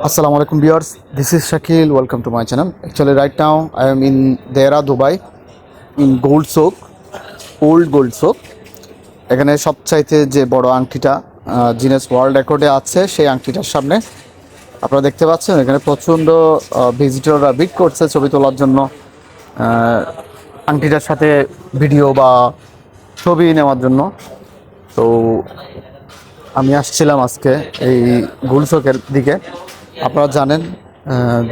Assalamu alaikum viewers. This is Shakil. Welcome to my channel. Actually, right now I am in Dera, Dubai, in Gold Soak, Old Gold Soak. এখানে সবচাইতে যে বড় আংটিটা জিনেস world রেকর্ডে আছে সেই আংটিটার সামনে আপনারা দেখতে পাচ্ছেন এখানে প্রচণ্ড ভিজিটররা ভিড় করছে ছবি তোলার জন্য আংটিটার সাথে ভিডিও বা ছবি নেওয়ার জন্য তো আমি আসছিলাম আজকে এই গুলচকের দিকে আপনারা জানেন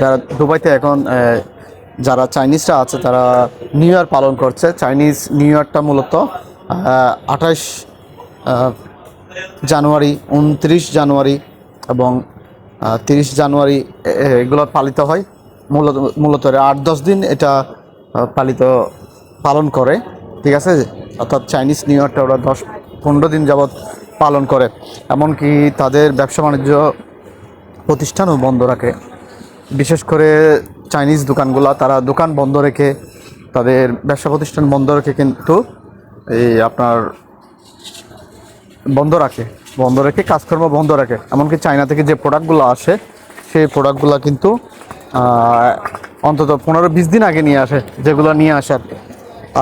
যারা দুবাইতে এখন যারা চাইনিজরা আছে, তারা নিউ ইয়ার পালন করছে। চাইনিজ নিউ ইয়ারটা মূলত আঠাশ জানুয়ারি, উনত্রিশ জানুয়ারি এবং তিরিশ জানুয়ারি এগুলো পালিত হয়। মূলত মূলত আট, দশ দিন এটা পালিত, পালন করে, ঠিক আছে? অর্থাৎ চাইনিজ নিউ ইয়ারটা ওরা দশ, পনেরো দিন যাবৎ পালন করে। এমনকি তাদের ব্যবসা বাণিজ্য প্রতিষ্ঠানও বন্ধ রাখে। বিশেষ করে চাইনিজ দোকানগুলা, তারা দোকান বন্ধ রেখে, তাদের ব্যবসা প্রতিষ্ঠান বন্ধ রেখে কিন্তু এই আপনার বন্ধ রাখে। বন্ধ রেখে কাজকর্ম বন্ধ রাখে। এমনকি চায়না থেকে যে প্রোডাক্টগুলো আসে, সেই প্রোডাক্টগুলো কিন্তু অন্তত পনেরো বিশ দিন আগে নিয়ে আসে, যেগুলো নিয়ে আসে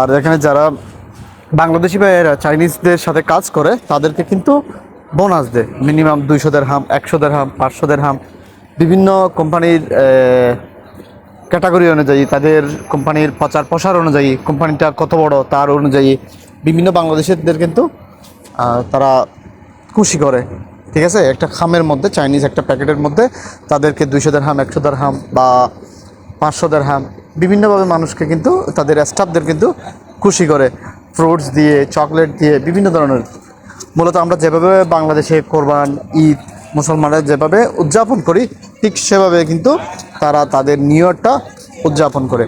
আর এখানে যারা বাংলাদেশি ভাইয়েরা, চাইনিজদের সাথে কাজ করে, তাদেরকে কিন্তু বোনাস দেয়। মিনিমাম দুইশো দের হাম একশো দের হাম পাঁচশো দের হাম বিভিন্ন কোম্পানির ক্যাটাগরি অনুযায়ী, তাদের কোম্পানির প্রচার প্রসার অনুযায়ী, কোম্পানিটা কত বড় তার অনুযায়ী বিভিন্ন বাংলাদেশিদের কিন্তু তারা খুশি করে। ঠিক আছে? একটা খামের মধ্যে, চাইনিজ একটা প্যাকেটের মধ্যে তাদেরকে দুইশো দের হাম একশো দের হাম বা পাঁচশো দের হাম বিভিন্নভাবে মানুষকে কিন্তু, তাদের স্টাফদের কিন্তু খুশি করে। ফ্রুটস দিয়ে চকলেট দিয়ে, বিভিন্ন ধরনের মূলত আমরা যেভাবে বাংলাদেশে কোরবান, ঈদ, মুসলমানরা যেভাবে উদযাপন করি, ঠিক সেভাবে কিন্তু তারা তাদের নিউ ইয়ারটা উদযাপন করে।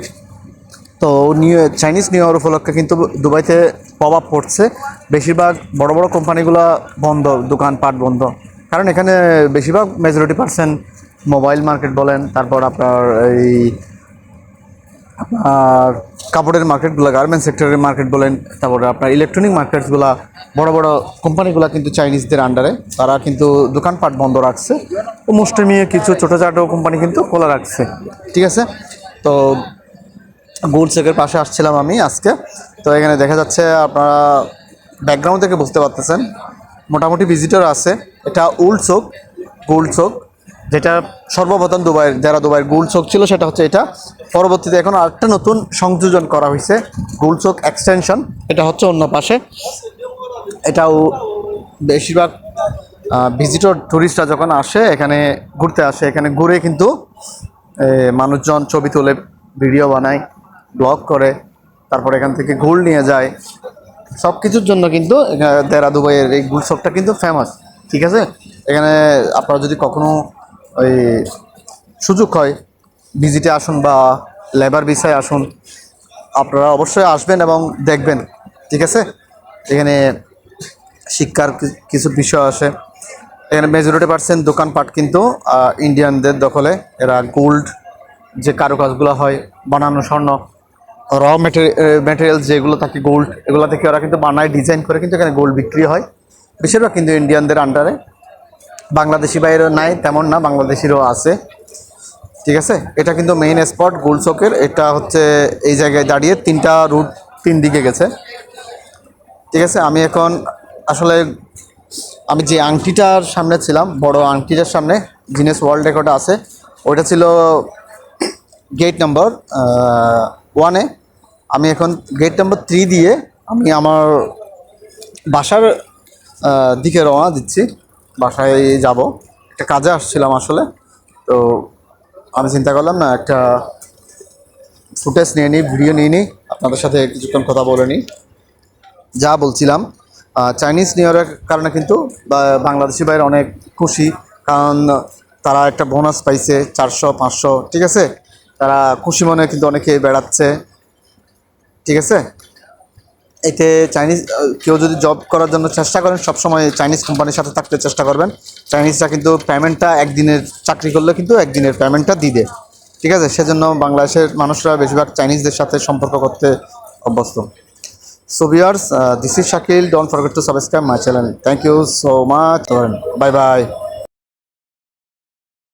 তো নিউ চাইনিজ নিউ ইয়ার উপলক্ষে কিন্তু দুবাইতে প্রভাব পড়ছে। বেশিরভাগ বড় বড় কোম্পানিগুলো বন্ধ, দোকানপাট বন্ধ। কারণ এখানে বেশিরভাগ মেজরিটি পার্সেন্ট মোবাইল মার্কেট বলেন, তারপর আপনার এই আপনার কাপড়ের মার্কেটগুলো গার্মেন্টস সেক্টরের মার্কেট বলেন, তারপরে আপনার ইলেকট্রনিক মার্কেটসগুলো বড় বড় কোম্পানিগুলো কিন্তু চাইনিজদের আন্ডারে তারা কিন্তু দোকানপাট বন্ধ রাখছে। ও মুষ্টিমিয়ে কিছু ছোটো চাটো কোম্পানি কিন্তু খোলা রাখছে। ঠিক আছে? তো গোল চেকের পাশে আসছিলাম আমি আজকে। তো এখানে দেখা যাচ্ছে আপনারা ব্যাকগ্রাউন্ড থেকে বুঝতে পারতেছেন। মোটামুটি ভিজিটর আছে। এটা উল্ড চোক গোল্ড চোক যেটা সর্বপ্রথম দুবাইয়ের, যারা দুবাইয়ের গোল্ড চোক ছিল, সেটা হচ্ছে এটা। পরবর্তীতে এখন আরেকটা নতুন সংযোজন করা হয়েছে গোল্ড চোক এক্সটেনশন এটা হচ্ছে অন্য পাশে। এটাও বেশিরভাগ ভিজিটর ট্যুরিস্টরা যখন আসে, এখানে ঘুরতে আসে, এখানে ঘুরে কিন্তু মানুষজন ছবি তোলে ভিডিও বানায় ব্লগ করে, তারপর এখান থেকে ঘুল নিয়ে যায়। সব কিছুর জন্য কিন্তু দেরা দুবাইয়ের এই গুল শপটা কিন্তু ফেমাস ঠিক আছে? এখানে আপনারা যদি কখনো ওই সুযোগ হয় ভিজিটে আসুন বা লেবার ভিসায় আসুন। আপনারা অবশ্যই আসবেন এবং দেখবেন, ঠিক আছে? এখানে শিক্ষার কিছু বিষয় আসে এখানে মেজরিটি পার্সেন্ট দোকানপাট কিন্তু ইন্ডিয়ানদের দখলে। এরা গোল্ড যে কারুকাজগুলো হয়, বানানো স্বর্ণ র মেটেরিয়াল যেগুলো থাকে গোল্ড এগুলো থেকে ওরা কিন্তু বানায় ডিজাইন করে কিন্তু এখানে গোল্ড বিক্রি হয়। বেশিরভাগ কিন্তু ইন্ডিয়ানদের আন্ডারে বাংলাদেশি বাইরেও নাই, তেমন না, বাংলাদেশিরও আছে। ঠিক আছে? এটা কিন্তু মেইন স্পট গোল্ড চকের এটা হচ্ছে এই জায়গায় দাঁড়িয়ে তিনটা রুট তিন দিকে গেছে। ঠিক আছে? আমি এখন আসলে আমি যে আংটিটার সামনে ছিলাম, বড় আংটিটার সামনে জিনেস ওয়ার্ল্ড রেকর্ড আছে। ওইটা ছিল গেট নাম্বার ওয়ানে আমি এখন গেট নাম্বার থ্রি দিয়ে আমি আমার বাসার দিকে রওনা দিচ্ছি। বাসায় যাব। একটা কাজে আসছিলাম আসলে। তো আমি চিন্তা করলাম, না, একটা ফুটেজ নিয়ে নিই, ভিডিও নিয়ে নিই। আপনাদের সাথে কিছুক্ষণ কথা বলে নিই। যা বলছিলাম চাইনিজ নিউ ইয়ারের কারণে কিন্তু বাংলাদেশি ভাইয়ের অনেক খুশি। কারণ তারা একটা বোনাস পাইছে, চারশো, পাঁচশো, ঠিক আছে? তারা খুশি মনে কিন্তু অনেকে বেড়াচ্ছে। ঠিক আছে? এতে চাইনিজ কেউ যদি জব করার জন্য চেষ্টা করেন সবসময় চাইনিজ কোম্পানির সাথে থাকতে চেষ্টা করবেন চাইনিজরা কিন্তু পেমেন্টটা একদিনের চাকরি করলে কিন্তু একদিনের পেমেন্টটা দিবে ঠিক আছে সেজন্য বাংলাদেশের মানুষরা বেশিরভাগ চাইনিজদের সাথে সম্পর্ক করতে অভ্যস্ত So viewers, uh, this is Shakil. Don't forget to subscribe my channel. Thank you so bye bye.